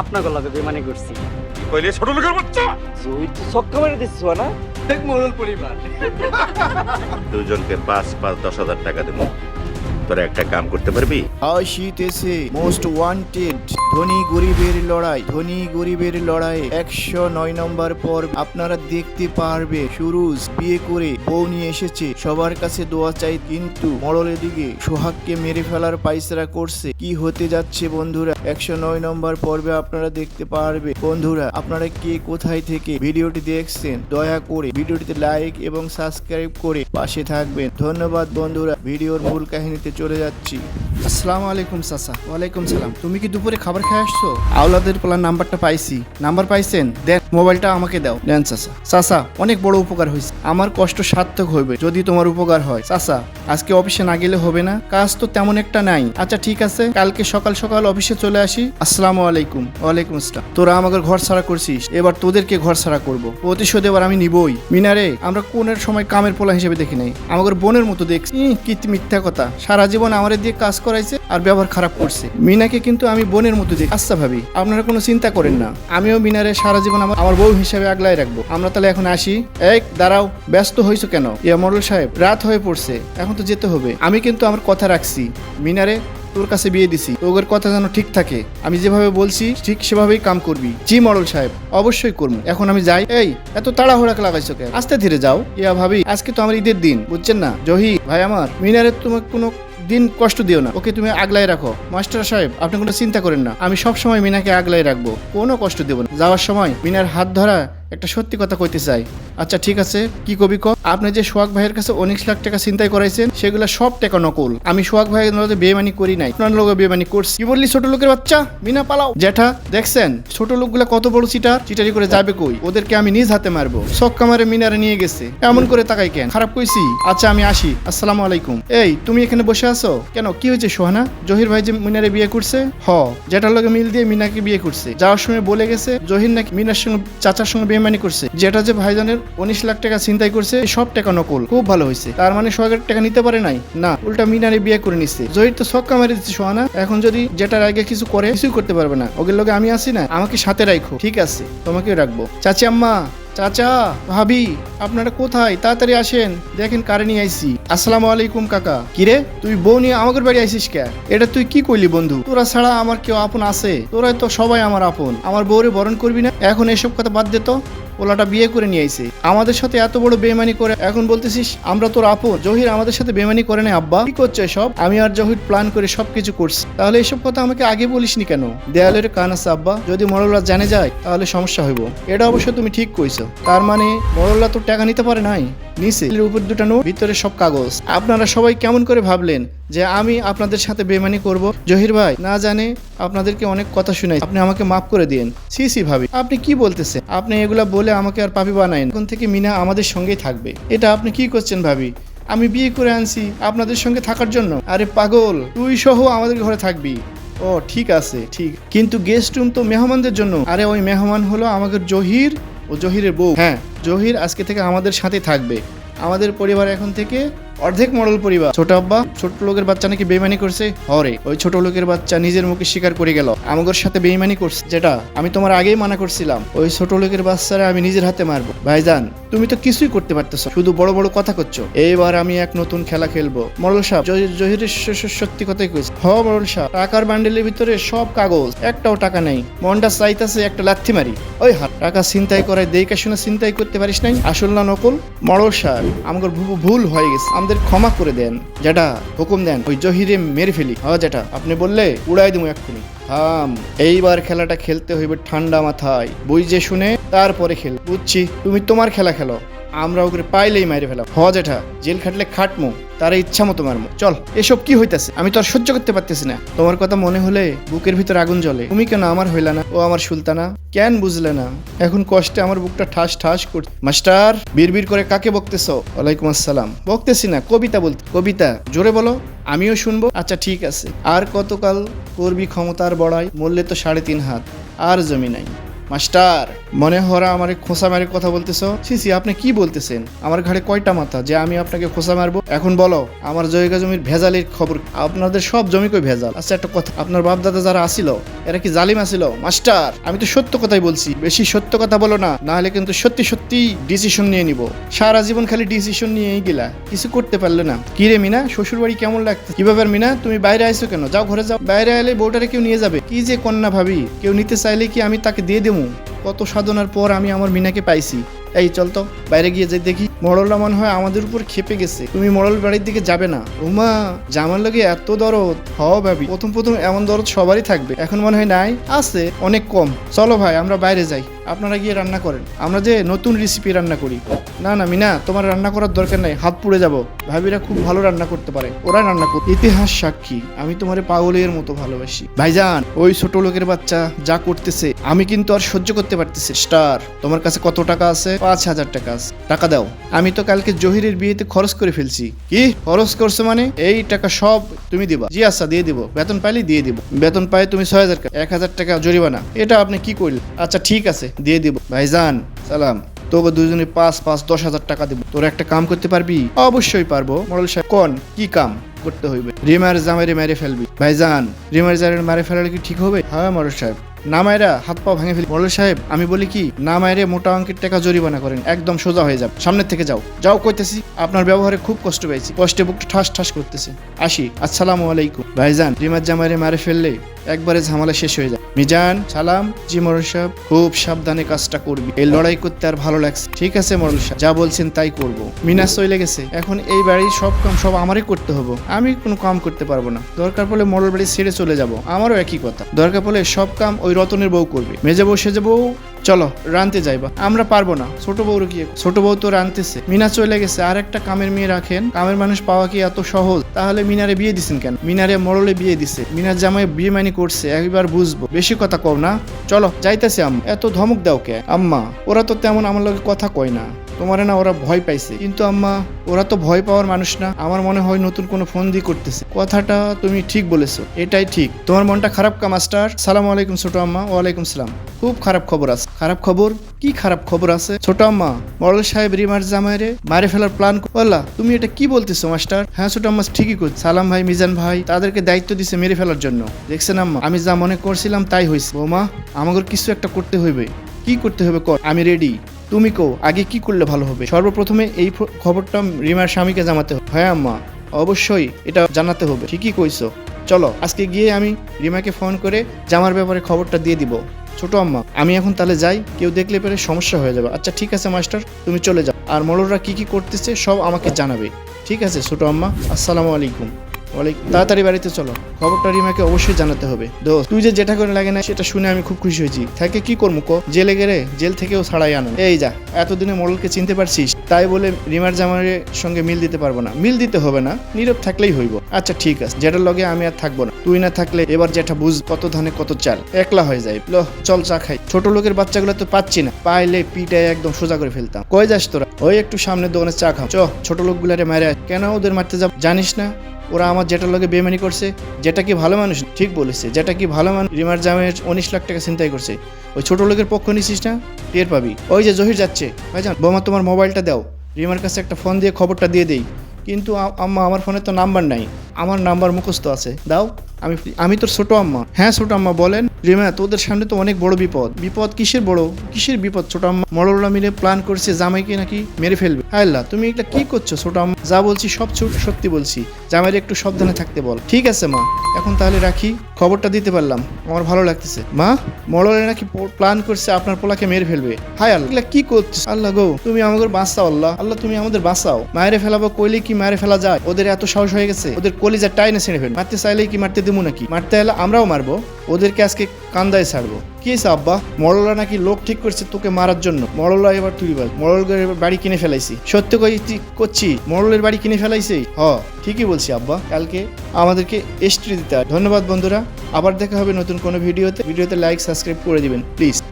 আপনাকে লগে বেমানি করছি। কইলে ছোট লোকের বাচ্চা! তুই তো ছক্কা মেরে দিচ্ছিস না মোড়ল পরিবার। দুজনকে পাঁচ পাঁচ দশ হাজার টাকা দেবো। তোরা একটা কাম করতে পারবি? আসিতেছে মোস্ট ওয়ান্টেড ধনী গরিবের লড়াই, ধনী গরিবের লড়াই, একশো নয় নম্বর পর আপনারা দেখতে পারবে। সুরুজ বিয়ে করে বউ নিয়ে এসেছে, সবার কাছে দোয়া চাই, কিন্তু মরলের দিকে সোহাগকে মেরে ফেলার পাইসরা করছে। কি হতে যাচ্ছে বন্ধুরা? একশো নয় নম্বর পর্বে আপনারা দেখতে পারবে। বন্ধুরা, আপনারা কে কোথায় থেকে ভিডিওটি দেখছেন, দয়া করে ভিডিওটিতে লাইক এবং সাবস্ক্রাইব করে পাশে থাকবেন। ধন্যবাদ বন্ধুরা, ভিডিওর মূল কাহিনীতে চলে যাচ্ছি। আসসালামু আলাইকুম, চাচা। ওয়ালাইকুম সালাম। তুমি কি দুপুরে খাবার খেয়ে আসছো? আওলাদের পোলার নাম্বারটা পাইছি। নাম্বার পাইছেন? দেন, মোবাইলটা আমাকে দাও। দেন, চাচা। চাচা, অনেক বড় উপকার হয়েছে। আমার কষ্ট সার্থক হইবে যদি তোমার উপকার হয়। চাচা, আজকে অফিসে না গেলে হবে না। কাজ তো তেমন একটা নাই। আচ্ছা ঠিক আছে। কালকে সকাল সকাল অফিসে চলে আসি। আসসালামু আলাইকুম। ওয়ালাইকুম আসসালাম। তোরা আমাকে ঘর ছাড়া করছিস। এবার তোদেরকে ঘর ছাড়া করব। প্রতিশোধ এবার আমি নিবই। মিনারে, আমরা কোনের সময় কামের পোলা হিসেবে দেখি নাই? আমাদের বোনের মতো দেখছি। কি মিথ্যা কথা। সারা জীবন আমারে দিয়ে কাজ করাইছে আর ব্যবহার খারাপ করছে। মিনাকে কিন্তু আমি বোনের মতো দেখি। আচ্ছা ভাবি, আপনারা কোনো চিন্তা করেন না। আমিও মিনারে সারা জীবন আমার আমার বউ হিসাবে আগলাই রাখব। আমরা তাহলে এখন আসি। এক দাঁড়াও। ব্যস্ত হয়েছো কেন? ইয়া মডেল সাহেব, রাত হয়ে পড়ছে। এখন তো যেতে হবে। আমি কিন্তু আমার কথা রাখছি। মিনারে তোর কাছে বিয়ে দিছি। তোর কথা যেন ঠিক থাকে। আমি যেভাবে বলছি, ঠিক সেভাবেই কাম করবি। জি মডেল সাহেব, অবশ্যই করব। এখন আমি যাই। এই, এত তাড়াহুড়া লাগাইছো কেন? আস্তে ধীরে যাও। ইয়া ভাবি, আজকে তো আমার ঈদের দিন, বুঝছেন না? জহি ভাই আমার, মিনারে তোমার কোনো দিন কষ্ট দিও না। ওকে তুমি আগলাই রাখো। মাস্টার সাহেব, আপনি কোনো চিন্তা করেন না। আমি সব সময় মিনাকে আগলাই রাখব। কোনো কষ্ট দেবো না। যাওয়ার সময় মিনার হাত ধরা একটা সত্যি কথা কইতে চাই। আচ্ছা ঠিক আছে, কি কবি ক আপনি যে সোহাগ ভাইয়ের কাছে উনিশ লাখ টাকা চিন্তাই করাইছেন, সেগুলো সব টাকা নকল। আমি সোহাগ ভাইয়ের বেমানি করি নাই, আপনার লোক বেমানি করছি। কি বললি ছোট লোকের বাচ্চা? মিনা পালাও। জ্যাঠা, দেখছেন, ছোট লোকগুলা কত বড় চিটার, চিটারি করে যাবে কই? ওদেরকে আমি নিজ হাতে মারবো। সক্কা মারে মিনারে নিয়ে গেছে। এমন করে তাকাই কেন? খারাপ কইছি? আচ্ছা আমি আসি। আসসালামু আলাইকুম। এই, তুমি এখানে বসে আছো? কেন, কি হয়েছে সোহানা? জহির ভাই যে মিনারে বিয়ে করছে? হ যেটার লগে মিল দিয়ে মিনাকে বিয়ে করছে। যাওয়ার সময় বলে গেছে, জহির নাকি মিনার সঙ্গে, চাচার সঙ্গে বেমানি করছে। যেটা যে ভাইজানের উনিশ লাখ টাকা চিন্তাই করছে সব টাকা নকল। খুব ভালো হয়েছে। তার মানে সোহাগের টাকা নিতে পারে নাই? না, উল্টা মিনারে বিয়ে করে নিচ্ছে জহির তো সক্কা মেরে দিচ্ছে সোহানা। এখন যদি যেটার আগে কিছু করে, কিছুই করতে পারবে না। ওগের লোকে আমি আছি না, আমাকে সাথে রাখো ঠিক আছে, তোমাকেও রাখব। চাচি আম্মা! চাচা, ভাবি, আপনারা কোথায়? তাড়াতাড়ি আসেন। দেখেন কারে নিয়ে আইসি আসসালামু আলাইকুম, কাকা। কিরে, তুই বউ নিয়ে আমাদের বাড়ি আইসিস কে? এটা তুই কি কইলি, বন্ধু? তোরা ছাড়া আমার কেউ আপন আছে। তোরাই তো সবাই আমার আপন। আমার বউরে বরণ করবি না? এখন এসব কথা বাদ দে তো। ওলাটা বিয়ে করে নিয়ে আইছে। আমাদের সাথে এত বড় বেমানি করে, এখন বলতেছিস, আমরা তোর আপন জহির আমাদের সাথে বেমানি করে না আব্বা। কি করছে সব আমি আর জহির প্ল্যান করে সবকিছু করছি। তাহলে এসব কথা আমাকে আগে বলিসনি কেন? দেয়ালের কান আছে, আব্বা। যদি মরলা জানে যায়, তাহলে সমস্যা হইব। এটা অবশ্য তুমি ঠিক কইছো। তার মানে মরলা তো টাকা নিতে পারে নাই? নিচে এর উপর দুটা নোট, ভিতরে সব কাগজ। আপনারা সবাই কেমন করে ভাবলেন যে আমি আপনাদের সাথে বেমানি করব। জহির ভাই, না জানে আপনাদেরকে অনেক কথা শুনাই। আপনি আমাকে মাফ করে দিন সি সি ভাবি, আপনি কি বলতেছেন? আপনি এগুলা বলে আমাকে আর পাপি বানাইন এখন থেকে মিনা আমাদের সঙ্গেই থাকবে। এটা আপনি কি করছেন ভাবি? আমি বিয়ে করে আনছি আপনাদের সঙ্গে থাকার জন্য। আরে পাগল, তুই সহ আমাদের ঘরে থাকবি। ও, ঠিক আছে, ঠিক। কিন্তু গেস্ট রুম তো মেহমানদের জন্য। আরে ওই মেহমান হলো আমাদের জহির ও জহিরের বউ। হ্যাঁ জহির আজকে থেকে আমাদের সাথে থাকবে। আমাদের পরিবার এখন থেকে অর্ধেক মডেল পরিবার। ছোট আব্বা, ছোট লোকের বাচ্চা নাকি বেইমানি করছে? হরে, ওই ছোট লোকের বাচ্চা নিজের মুখে স্বীকার করে গেল। আমাদের সাথে বেইমানি করছে। যেটা আমি তোমার আগেই মানা করছিলাম। ওই ছোট লোকের বাচ্চারা আমি নিজের হাতে মারবো। ভাইজান, তুমি তো কিছুই করতে পারতেছো শুধু বড় বড় কথা করছ। এইবার আমি এক নতুন খেলা খেলব। মরল সাহেব জহি- জহিরের সত্যি কথাই কইছে। হ, মরল সাহেব টাকার বান্ডেলের ভিতরে সব কাগজ, একটাও টাকা নেই। মনটা চাইতাছে একটা লাথি মারি। ওই হাত, টাকা চিন্তাই করাই দেইকা শুনে চিন্তাই করতে পারিস নাই? আসল না নকল? মরল সাহেব আমাদের ভু- ভুল হয়ে গেছে। আমাদের ক্ষমা করে দেন, যেটা হুকুম দেন, ওই জহিরে মেরে ফেলি। হ্যাঁ যেটা আপনি বললে উড়াই দিব এক্ষুনি। হাম এইবার খেলাটা খেলতে হইবে ঠান্ডা মাথায়। বই যে শুনে তারপরে খেল। বুঝছি, তুমি তোমার খেলা খেলো। আমরা ওকে পাইলেই মাইরে ফেলাম। হ জেঠা জেল খাটলে খাটমু। তারা ইচ্ছা মতো মারমু। চল, এসব কি হইতাছে? আমি তো আর সহ্য করতে পারতেছি না। তোমার কথা মনে হলে বুকের ভিতর আগুন জ্বলে। তুমি কেন আমার হইলা না? ও আমার সুলতানা? কেন বুঝলে না? এখন কষ্টে আমার বুকটা ঠাস ঠাস করছে। মাস্টার, বিড়বিড় করে কাকে বকতেছ? ওয়ালাইকুম আসসালাম। বকতেছি না, কবিতা বলতে। কবিতা, জোরে বলো। আমিও শুনব। আচ্ছা ঠিক আছে। আর কতকাল করবি ক্ষমতার বড়াই? মূল্যে তো সাড়ে তিন হাত। আর জমি নাই। মাস্টার, মনে হরা আমার খোসা মারের কথা বলতেছো? সিসি আপনি কি বলতেছেন? আমার ঘাড়ে কয়টা মাথা যে আমি আপনাকে খোসা মারবো? এখন বলো, আমার জয়গা জমির ভেজালের খবর আপনাদের সব জমি কই ভেজাল? আচ্ছা একটা কথা, আপনার বাপ দাদা যারা আসিল, এরা কি জালিম আসিল? মাস্টার, আমি তো সত্য কথাই বলছি, বেশি সত্য কথা বলো না না হলে কিন্তু সত্যি সত্যি ডিসিশন নিয়ে নিব। সারা জীবন খালি ডিসিশন নিয়েই গেলা, কিছু করতে পারলে না। কি রে মিনা শ্বশুর বাড়ি কেমন লাগছে কীভাবে মিনা, তুমি বাইরে আইছো কেন? যাও ঘরে যাও। বাইরে এলে বউটারে কেউ নিয়ে যাবে? কি যে কন্যা ভাবি, কেউ নিতে চাইলে কি আমি তাকে দিয়ে দেবো? কত সাধনার পর আমি আমার মিনাকে পাইছি। এই, চল তো, বাইরে গিয়ে যাই দেখি। মরলটা মনে হয় আমাদের উপর খেপে গেছে। তুমি মরল বাড়ির দিকে যাবে না। উমা, জামার লাগে এত দরদ। হ ভাবি, প্রথম প্রথম এমন দরদ সবারই থাকবে। এখন মনে হয় নাই, আছে, অনেক কম। চলো ভাই, আমরা বাইরে যাই। আপনারা গিয়ে রান্না করেন। আমরা যে নতুন রেসিপি রান্না করি। না না, মিনা, তোমার রান্না করার দরকার নাই, হাত পুড়ে যাব। ভাবিরা খুব ভালো রান্না করতে পারে। ওরা রান্না করে ইতিহাস সাক্ষী, আমি তোমারে পাগলের মতো ভালোবাসি। ভাইজান, ওই ছোট লোকের বাচ্চা যা করতেছে, আমি কিন্তু আর সহ্য করতে পারতেছি স্টার, তোমার কাছে কত টাকা আছে? পাঁচ হাজার টাকা আছে। টাকা দাও। আমি তো কালকে জহিরের বিয়েতে খরচ করে ফেলছি। কি? খরচ করছ মানে? এই টাকা সব তুমি দিবা। জি আচ্ছা দিয়ে দিব। বেতন পাইলে দিয়ে দিব। বেতন পাই তুমি ছয় হাজার এক হাজার টাকা জরিমানা। এটা আপনি কি করলেন আচ্ছা ঠিক আছে, দিয়ে দিব। ভাইজান, সালাম। তোকে দুজনে পাঁচ পাঁচ, দশ হাজার টাকা দিব। তোর একটা কাম করতে পারবি? অবশ্যই পারব। মডেল সাহেব, কোন? কি কাম করতে হইবে? রিমার জামাইরে মেরে ফেলবি। ভাইজান রিমার জামাইরে মেরে ফেলালে কি ঠিক হবে? হ্যাঁ মডেল সাহেব। না মায়েরা হাত পা ভেঙে ফেলি। মডেল সাহেব, আমি বলি কি, না মায়েরে মোটা অঙ্কের টাকা জরিমানা করেন। একদম সোজা হয়ে যাবে। সামনের থেকে যাও। যাও কইতেছি, আপনার ব্যবহারে খুব কষ্ট পেয়েছি। কষ্টে বুক ঠাস ঠাস করতেছে। আসি। আসসালামু আলাইকুম। ভাইজান রিমার জামাইরে মারে ফেললে একবারে ঝামেলা শেষ হয়ে যায়। মিজান, সালাম, জি মরল সাহেব, খুব সাবধানে কাজটা করবি। এই লড়াই করতে আর ভালো লাগছে ঠিক আছে, মরল সাহেব, যা বলছেন তাই করব। মিনাস চলে গেছে। এখন এই বাড়ির সব কাম, সব আমারই করতে হবে। আমি কোনো কাম করতে পারব না। দরকার পড়লে মরল বাড়ি ছেড়ে চলে যাব। আমারও একই কথা। দরকার পড়লে সব কাম ওই রতনের বউ করবে। মেজে বউ, সেজে বউ চলো রানতে যাইবা। আমরা পারব না। ছোট বউর গিয়ে ছোট বউ তো রানতেছে মিনা চলে গেছে। আর একটা কামের মেয়ে রাখেন। কামের মানুষ পাওয়া কি এত সহজ? তাহলে মিনারে বিয়ে দিছেন কেন? মিনারে মরলে বিয়ে দিছে। মিনার জামাই বিয়ে মানি করছে। একবার বুঝব। বেশি কথা কও না। চলো, যাইতেছে আম্মা। এত ধমক দাও কে? আম্মা, ওরা তো তেমন আমার লগে কথা কয় না। তোমারে না ওরা ভয় পাইছে। কিন্তু আম্মা, ওরা তো ভয় পাওয়ার মানুষ না। আমার মনে হয় নতুন কোনো ফোন দিয়ে করতেছে। কথাটা তুমি ঠিক বলেছ, এটাই ঠিক। তোমার মনটা খারাপ কা, মাস্টার? সালাম আলাইকুম ছোট আম্মা, ওয়ালাইকুম সালাম। খুব খারাপ খবর আছে। খারাপ খবর? কি খারাপ খবর আছে? ছোট আম্মা মরল সাহেব রিমার জামাইরে মারে ফেলার প্ল্যান বললা তুমি এটা কি বলতেছো, মাস্টার? হ্যাঁ ছোট আম্মা, ঠিকই করছে সালাম ভাই, মিজান ভাই, তাদেরকে দায়িত্ব দিছে মেরে ফেলার জন্য। দেখছেন আম্মা, আমি যা মনে করছিলাম তাই হয়েছে বৌমা আমাকে কিছু একটা করতে হইবে। কি করতে হবে কর? আমি রেডি তুমি কো আগে কি করলে ভালো হবে? সর্বপ্রথমে এই খবরটা রিমার স্বামীকে জানাতে হবে। হ্যাঁ আম্মা, অবশ্যই এটা জানাতে হবে। ঠিকই কইছো। চলো, আজকে গিয়ে আমি রিমাকে ফোন করে জামার ব্যাপারে খবরটা দিয়ে দিব। ছোট আম্মা, আমি এখন তাহলে যাই, কেউ দেখলে পরে সমস্যা হয়ে যাবে। আচ্ছা ঠিক আছে, মাস্টার, তুমি চলে যাও। আর মলররা কি কি করতেছে সব আমাকে জানাবে। ঠিক আছে, ছোট আম্মা, আসসালামু আলাইকুম। ওয়ালাইকুম তাড়াতাড়ি বাড়িতে চলো। খবরটা রিমাকে অবশ্যই জানাতে হবে। দোস্ত, তুই যে যেটা করে লাগে না, সেটা শুনে আমি খুব খুশি হয়েছি। থাকে কি করব, কো? জেলে গেলে জেল থেকেও ছাড়াই আনো। এই যা, এতদিনে মোড়লকে চিনতে পারছিস, তাই বলে রিমার জামাইয়ের সঙ্গে মিল দিতে পারব না। মিল দিতে হবে না, নীরব থাকলেই হইব। আচ্ছা ঠিক আছে, যেটার লগে আমি আর থাকব না। তুই না থাকলে এবার যেটা বুঝ, কত ধানে কত চাল। একলা হয়ে যায় ল, চল চা খাই। ছোট লোকের বাচ্চাগুলো তো পাচ্ছি না। পাইলে পিটায় একদম সোজা করে ফেলতাম। কই যাস তোরা? ওই একটু সামনের দোকানে চা খাও। চ, ছোট লোকগুলারে মারে কেন ওদের মারতে যাব? জানিস না? ওরা আমার যেটার লোকে বেমানি করছে, যেটা কি ভালো মানুষ ঠিক বলেছে, যেটা কি ভালো মানুষ রিমার জামের উনিশ লাখ টাকা চিন্তাই করছে। ওই ছোট লোকের পক্ষ নিছিস না? টের পাবি। ওই যে জহির যাচ্ছে। ভাইজান, বোমা তোমার মোবাইলটা দাও। রিমার কাছে একটা ফোন দিয়ে খবরটা দিয়ে দেই। কিন্তু আম্মা আমার ফোনে তো নাম্বার নাই। আমার নাম্বার মুখস্থ আছে। দাও, আমি আমি তোর ছোটো আম্মা। হ্যাঁ ছোটো আম্মা, বলেন। রিমা, তোদের সামনে তো অনেক বড় বিপদ। বিপদ কিসের বড়? কিসের বিপদ? ছোট আম্মা মরলা মিলে প্ল্যান করছে জামাইকে নাকি মেরে ফেলবে। আল্লাহ তুমি এটা কি করছ ছোট যা বলছি সব সত্যি বলছি। জামাইরে একটু সাবধানে থাকতে বল। ঠিক আছে, মা। এখন তাহলে রাখি। খবরটা দিতে পারলাম। আমার ভালো লাগতেছে। মা মরলে নাকি প্ল্যান করছে আপনার পোলাকে মেরে ফেলবে। হাই আল্লাহ কি করছ আল্লাহ গো, তুমি আমাদের বাঁচাও, আল্লাহ। আল্লাহ, তুমি আমাদের বাঁচাও। মায়েরে ফেলাবো কইলে কি মায়েরে ফেলা যায়? ওদের এত সাহস হয়ে গেছে। ওদের কলিজা টাইনে ছেড়ে ফেল মারতে চাইলেই কি মারতে দেবো নাকি? মারতে হলে আমরাও মারবো। ওদেরকে আজকে কান্দায় ছাড়বো। কি আব্বা? মরলা নাকি লোক ঠিক করছে তোকে মারার জন্য? মরলা এবার তুই বল। মরল এবার বাড়ি কিনে ফেলাইছি। সত্য কই করছি? মরলের বাড়ি কিনে ফেলাইছি? হ, ঠিকই বলছি, আব্বা। কালকে আমাদেরকে এস্ট্রি দিতে ধন্যবাদ, বন্ধুরা। আবার দেখা হবে নতুন কোনো ভিডিওতে। ভিডিওতে লাইক সাবস্ক্রাইব করে দিবেন প্লিজ